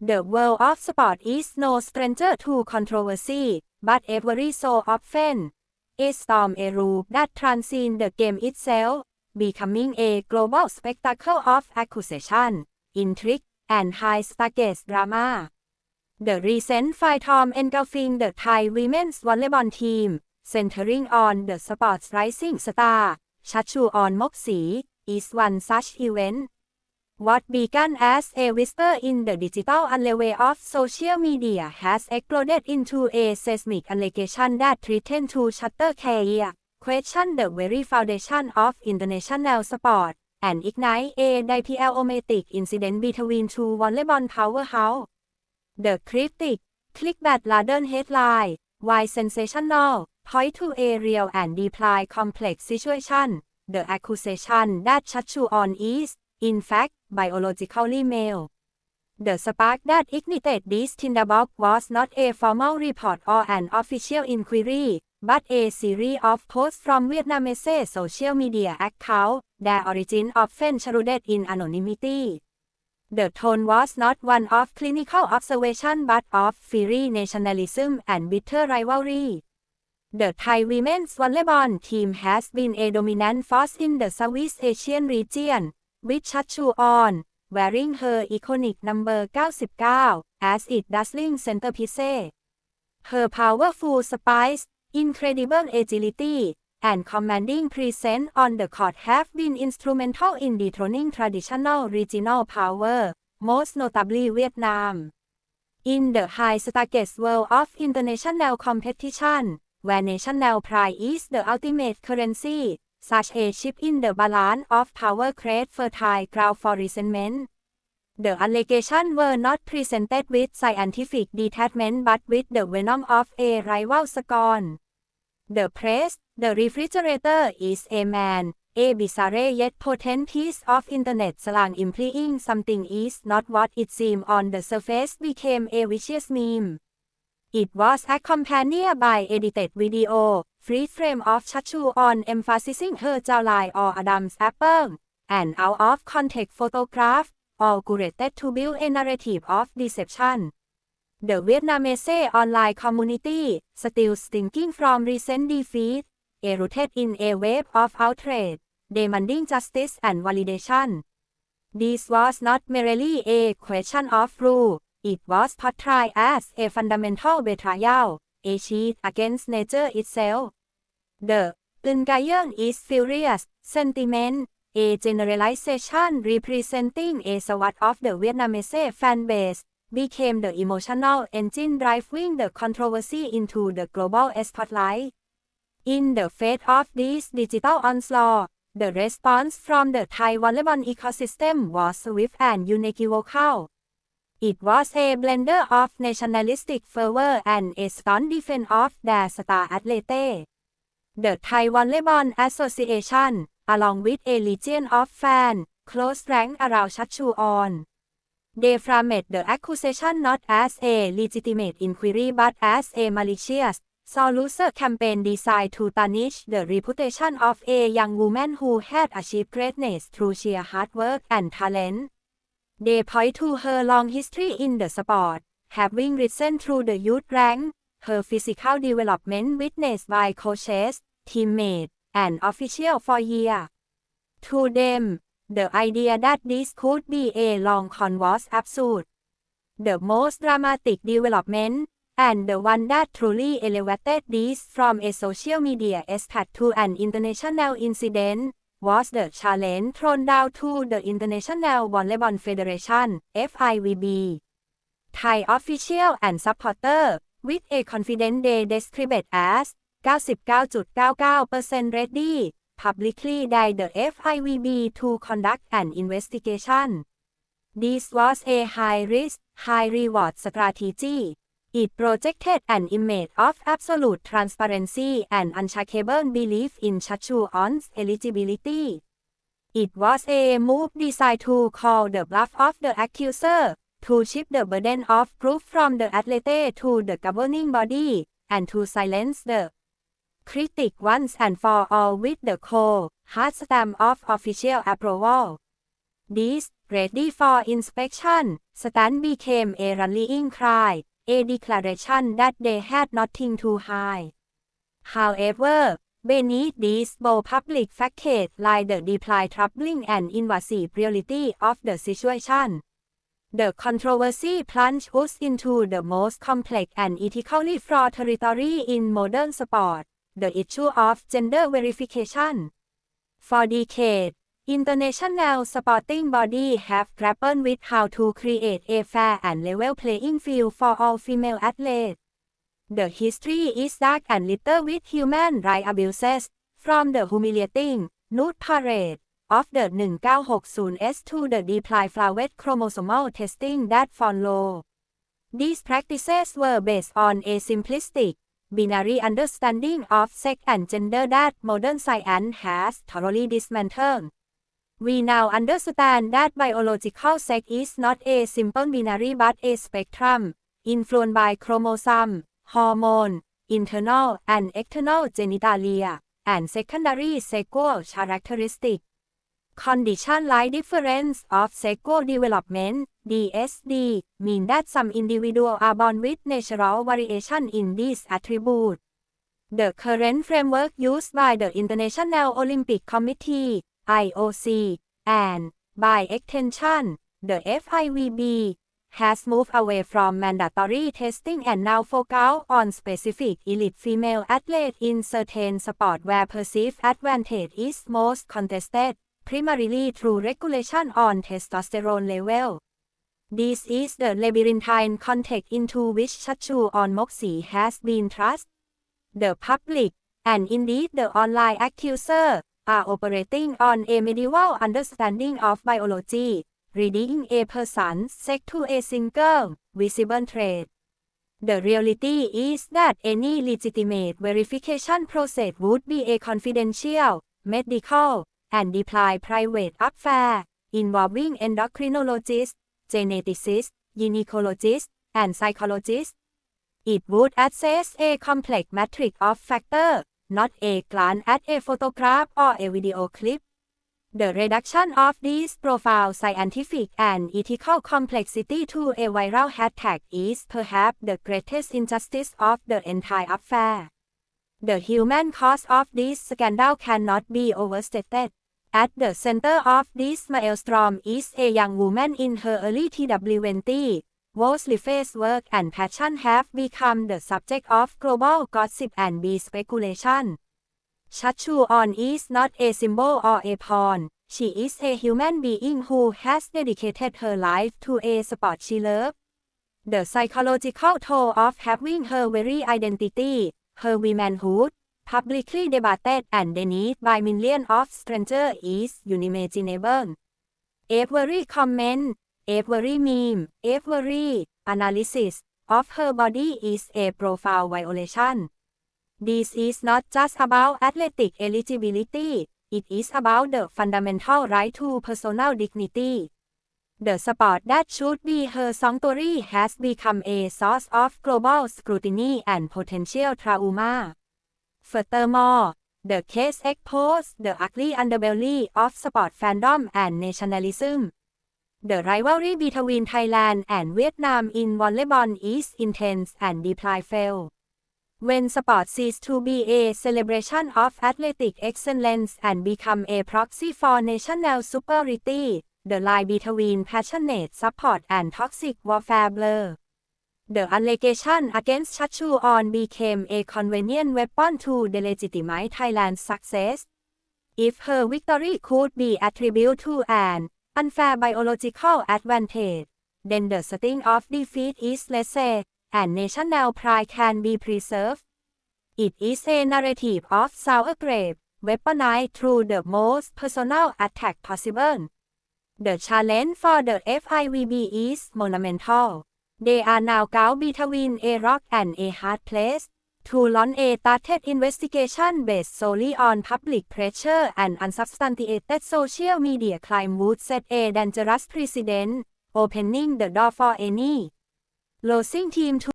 The world of sport is no stranger to controversy, but every so often, a storm erupt that transcends the game itself, becoming a global spectacle of accusation, intrigue, and high-stakes drama. The recent fight engulfing the Thai women's volleyball team, centering on the sport's rising star, Chachuon Mokshi, is one such event. What began as a whisper in the digital underway of social media has exploded into a seismic allegation that threatens to shatter career, question the very foundation of international sport, and ignite a diplomatic incident between two volleyball powerhouse. The cryptic, clickbait-laden headline, why sensational, point to a real and deeply complex situation, the accusation that Chachuon is, in fact, biologically male. The spark that ignited this tinderbox was not a formal report or an official inquiry, but a series of posts from Vietnamese social media accounts, their origin often shrouded in anonymity. The tone was not one of clinical observation but of fiery nationalism and bitter rivalry. The Thai women's volleyball team has been a dominant force in the Southeast Asian region, with Chachuon, wearing her iconic number 99, as its dazzling centerpiece. Her powerful spice, incredible agility, and commanding presence on the court have been instrumental in dethroning traditional regional power, most notably Vietnam. In the high-stakes world of international competition, where national pride is the ultimate currency, such a shift in the balance of power creates fertile ground for resentment. The allegations were not presented with scientific detachment but with the venom of a rival scorn. The press, the refrigerator is a man, a bizarre yet potent piece of internet slang implying something is not what it seems on the surface became a vicious meme. It was accompanied by edited video, freeze frame of Chachuon emphasizing her jawline or Adam's apple, and out of context photograph, all curated to build a narrative of deception. The Vietnamese online community, still stinking from recent defeat, erupted in a wave of outrage, demanding justice and validation. This was not merely a question of rule, it was portrayed as a fundamental betrayal, a cheat against nature itself. The Ungayon is furious sentiment, a generalization representing a swath of the Vietnamese fan base, became the emotional engine driving the controversy into the global spotlight. In the face of this digital onslaught, the response from the Thai volleyball ecosystem was swift and unequivocal. It was a blender of nationalistic fervor and a staunch defense of their star athlete. The Thai Volleyball Association, along with a legion of fans, close rank around Chachuon. They framed the accusation not as a legitimate inquiry but as a malicious, solution campaign designed to tarnish the reputation of a young woman who had achieved greatness through sheer hard work and talent. They point to her long history in the sport, having risen through the youth rank, her physical development witnessed by coaches, teammates, and officials for years. To them, the idea that this could be a long con was absurd. The most dramatic development, and the one that truly elevated this from a social media escape to an international incident, was the challenge thrown down to the International Volleyball Federation, FIVB. Thai official and supporter, with a confidence they described as 99.99% ready, publicly died the FIVB to conduct an investigation. This was a high-risk, high-reward strategy. It projected an image of absolute transparency and unshakable belief in Chachuon's eligibility. It was a move designed to call the bluff of the accuser, to shift the burden of proof from the athlete to the governing body, and to silence the critic once and for all with the cold, hard stamp of official approval. This ready for inspection stand became a rallying cry a declaration that they had nothing to hide. However beneath this bold public facade lie the deeply troubling and invasive reality of the situation. The controversy plunged us into the most complex and ethically fraught territory in modern sport, the issue of gender verification. For decades, international sporting bodies have grappled with how to create a fair and level playing field for all female athletes. The history is dark and littered with human rights abuses, from the humiliating nude parade of the 1960s to the deployed flawed chromosomal testing that followed. These practices were based on a simplistic, binary understanding of sex and gender that modern science has thoroughly dismantled. We now understand that biological sex is not a simple binary but a spectrum, influenced by chromosome, hormone, internal and external genitalia, and secondary sexual characteristics. Condition like difference of sexual development, DSD, mean that some individuals are born with natural variation in these attributes. The current framework used by the International Olympic Committee, IOC, and, by extension, the FIVB, has moved away from mandatory testing and now focus on specific elite female athletes in certain sports where perceived advantage is most contested primarily through regulation on testosterone level. This is the labyrinthine context into which Chachu on Moxie has been thrust. The public, and indeed the online accuser, are operating on a medieval understanding of biology, reading a person's sex to a single, visible trait. The reality is that any legitimate verification process would be a confidential, medical, and deploy private affair involving endocrinologists, geneticists, gynecologists, and psychologists. It would assess a complex matrix of factors, not a glance at a photograph or a video clip. The reduction of this profound scientific and ethical complexity to a viral hashtag is perhaps the greatest injustice of the entire affair. The human cost of this scandal cannot be overstated. At the center of this maelstrom is a young woman in her early TW20, whose life's work and passion have become the subject of global gossip and be speculation. Chachuon is not a symbol or a pawn. She is a human being who has dedicated her life to a sport she loves. The psychological toll of having her very identity, her womanhood, publicly debated and denied by millions of strangers is unimaginable. Every comment, every meme, every analysis of her body is a profound violation. This is not just about athletic eligibility, it is about the fundamental right to personal dignity. The sport that should be her sanctuary has become a source of global scrutiny and potential trauma. Furthermore, the case exposed the ugly underbelly of sport fandom and nationalism. The rivalry between Thailand and Vietnam in volleyball is intense and deeply felt. When sport ceases to be a celebration of athletic excellence and become a proxy for national superiority, the line between passionate support and toxic warfare blur. The allegation against Chachuon became a convenient weapon to delegitimize Thailand's success. If her victory could be attributed to an unfair biological advantage, then the sting of defeat is lesser, and national pride can be preserved. It is a narrative of sour grape, weaponized through the most personal attack possible. The challenge for the FIVB is monumental. They are now caught between a rock and a hard place. To launch a targeted investigation based solely on public pressure and unsubstantiated social media claim would set a dangerous precedent, opening the door for any losing team to